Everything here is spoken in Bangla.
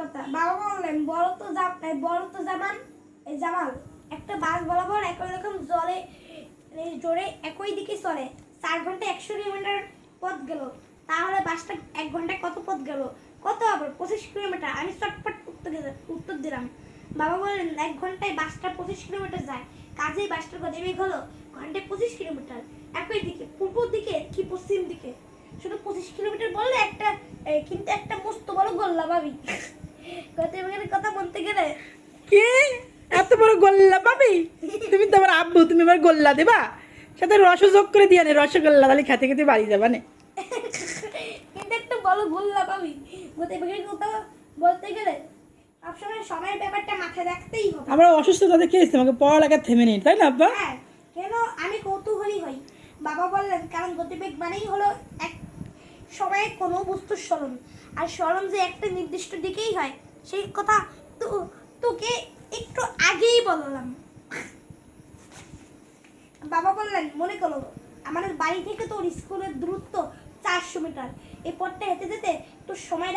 কথা, বাবা বললেন বড় তো জাম বড় তো জামান জামাল, একটা বাস বরাবর একই রকম জলে জোরে একই দিকে চলে চার ঘণ্টা একশো কিলোমিটার পথ গেল। তাহলে বাসটা এক ঘন্টায় কত পথ গেল? কত হবে? পঁচিশ কিলোমিটার। আমি চটপট উত্তর উত্তর দিলাম। বাবা বললেন, এক ঘন্টায় বাসটা পঁচিশ কিলোমিটার যায়। কাজেই বাসটার গতিবেগ হলো ঘন্টায় পঁচিশ কিলোমিটার। একই দিকে, পূর্ব দিকে কি পশ্চিম দিকে? শুধু পঁচিশ কিলোমিটার বললে একটা কিন্তু একটা মস্ত বড় গোল্লা গতিবেগের কথা বলতে গেলে? কি? এত বড় গোল্লা পাবি তুমি তো আমার আব্বু তুমি আমার গোল্লা দেবা? সাথে রস যোগ করে দিয়া নে রসগোল্লা তাহলে খেতে খেতে বাড়ি যাবা নে। কিন্তু একটা বড় গোল্লা পাবি কথা বলতে গেলে? সবসময় সময়ের ব্যাপারটা মাথায় রাখতেই হবে। আমরা অসুস্থতা দেখে এসেছি আমাকে পড়ালেখা থেমে নেই তাই না আব্বা? হ্যাঁ কেন? আমি কৌতূহলী হই। বাবা বললেন কারণ গতিবেগ মানেই হলো এক সময়ে কোনো বস্তুর স্মরণ। আর স্মরণ যে একটা নির্দিষ্ট দিকেই হয় সেই কথা তো তোকে একটু আগেই বললাম। বাবা বললেন, মনে করো, আমাদের বাড়ি থেকে তোর স্কুলের দূরত্ব চারশো মিটার। এই পথটা হেঁটে যেতে তোর সময়